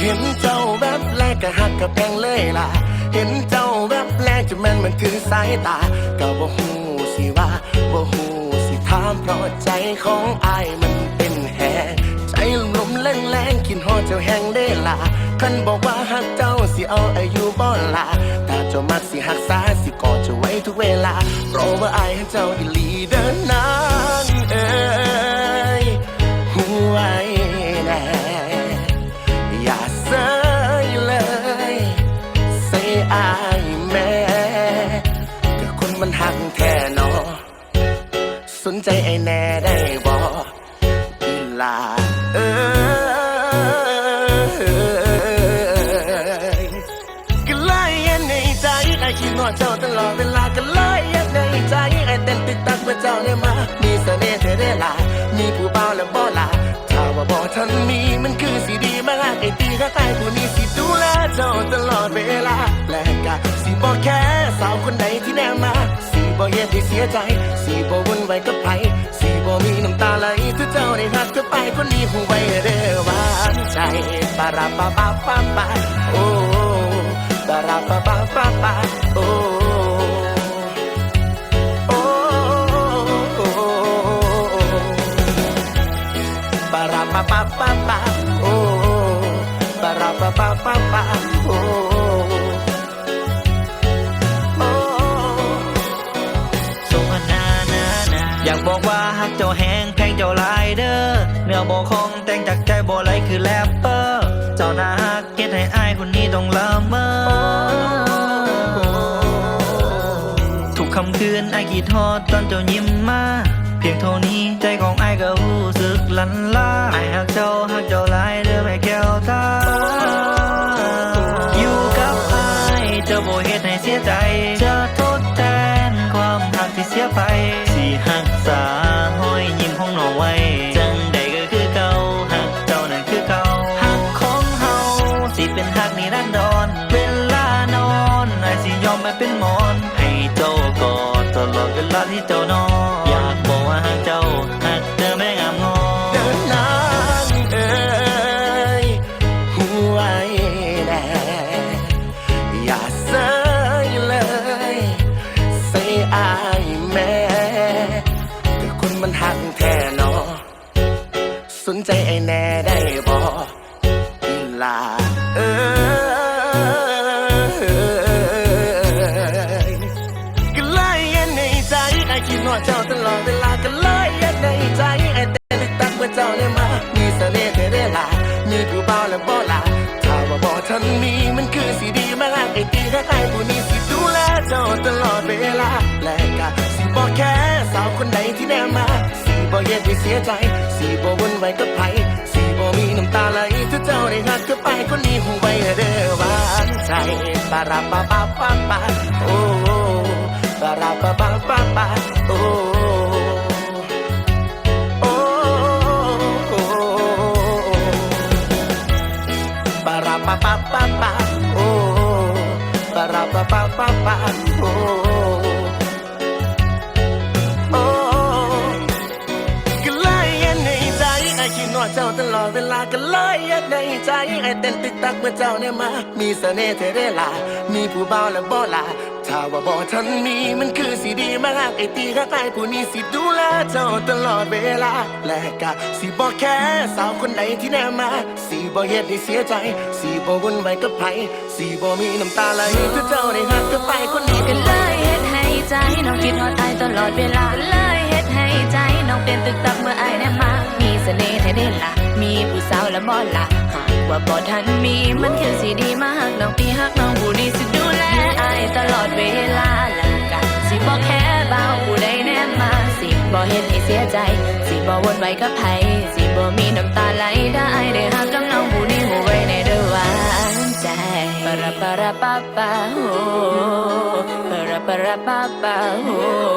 เห็นเจ้าแบบแรกก็หักกับแพงเลยล่ะ เห็นเจ้าแบบแรกจะแม่นมันคือสายตา ก็บ่ฮู้สิว่าบ่ฮู้สิถามเพราะใจของอายมันเป็นแหงใจลมแรงแรงๆคิดฮอเจ้าแห้งได้ล่ะคันบอกว่าหักเจ้าสิเอาอายุบ่ล่ะถ้าเจ้ามักสิหักษาสิกอดเจ้าไว้ทุกเวลาเพราะว่าอายให้เจ้าอีหลีเดินนา มันหักแท้เนอสนใจไอ้แน่ได้บออีลาเอยก็เลยยันในใจไอ้คิดว่าเจ้าตลอดเวลาก็เลยยันในใจไอ้เต้นตึกตักเมื่อเจ้าเนี่ยมา มีเสน่ห์เธอได้ลามีผู้เบาและบ่ลาถ้าว่าบ่ทันมีมันคือสีดีมากไอ้ตีก็ใต้ผู้นี้สิดูแลเจ้าตลอดเวลาและกะสิบ่แค่สาวคนไหนที่แนมา บ่เย็นที่เสียใจ สิบ่วุ่นวายกับไผสิบ่มีน้ำตาไหลถ้าเจ้าได้หักเธอไปคนนี้หูไว้เด้อหวานใจปาราปาปาปาปาโอ้ปาราปาปาปาปา บอกว่าหักเจ้าแหงแพงเจ้าลายเด้อเนื้อบ่คงแต่งจากใจบ่ไหลคือแรปเปอร์ เจ้าน่าฮักเก็ดให้อายคนนี้ต้องละเมอทุกคำคืนอายคิดทอดตอนเจ้ายิ้มมา เพียงเท่านี้ใจของอายก็รู้สึกลันลาอายหักเจ้าหักเจ้าหลายเด้อแม่แก้วตาอยู่กับอายเจะบ่เฮ็ดให้เสียใจ ที่เจ้านออยากบอกว่าหักเจ้าหักเธอแม่งามงอเดินนางเอ้ยหัวไอ้แน่อย่าเสยเลยใส่อายแม่ก็คนมันหักแท้เนอสนใจไอ้แน่ได้บออีลาเอย ไอ้คิดว่าเจ้าตลอดเวลาก็เลยยันในใจไอ้เต้นตักเมื่อเจ้าเนี่ยมา มีเสน่ห์เธอได้ลามีผู้เบาและบ่ลาถ้าว่าบ่ทันมีมันคือสีดีมากไอ้ตีถ้าไอ้ผู้นี้สิดูแลเจ้าตลอดเวลาและก็สิบ่แค่สาวคนใดที่แนมมาสีบ่เย็นที่เสียใจสีบ่วุ่นวายกับไผสีบ่มีน้ำตาไหลถ้าเจ้าได้หักเธอไปคนนี้หูไว้เด้อหวานใจปาราปาปาปาปาโอ้ปาราปาปา ปาปาปาโอ้โอ้ก็เลยยันในใจไอ้คิดว่าเจ้าตลอดเวลาก็เลยยันในใจไอ้เต้นตึกตักเมื่อเจ้าเนี่ยมา มีเสน่ห์เธอได้ลามีผู้เบาและบ่ลา ถ้าว่าบ่ทันมีมันคือสีดีมากไอตีก็ใต้ผู้นี้สิดูแลเจ้าตลอดเวลา และก็สิบ่แค่สาวคนไหนที่แนมา สิบ่เฮ็ดให้เสียใจ สิบ่วุ่นวายกับไผสิบ่มีน้ำตาไหลถ้าเจ้าได้หักกับไปคนนี้ก็เลยเฮ็ดให้ใจน้องคิดฮอดอายตลอดเวลาก็เลยเฮ็ดให้ใจน้องเป็นตึกตักเมื่ออายแนมา มีเสน่ห์แท้เด่นละมีผู้สาวและบ่ละหากว่าบ่ทันมีมันคือสิดีมากน้องปีฮักน้องผู้นี้ บ่เฮ็ดให้เสียใจ สิบ่วนไว้กับไผสิบ่มีน้ำตาไหลได้ได้หักกับน้องผู้นี้หูไว้ในเด้อหวานใจปะระปะระปะปะโอ้ปะระปะระปะปะโอ้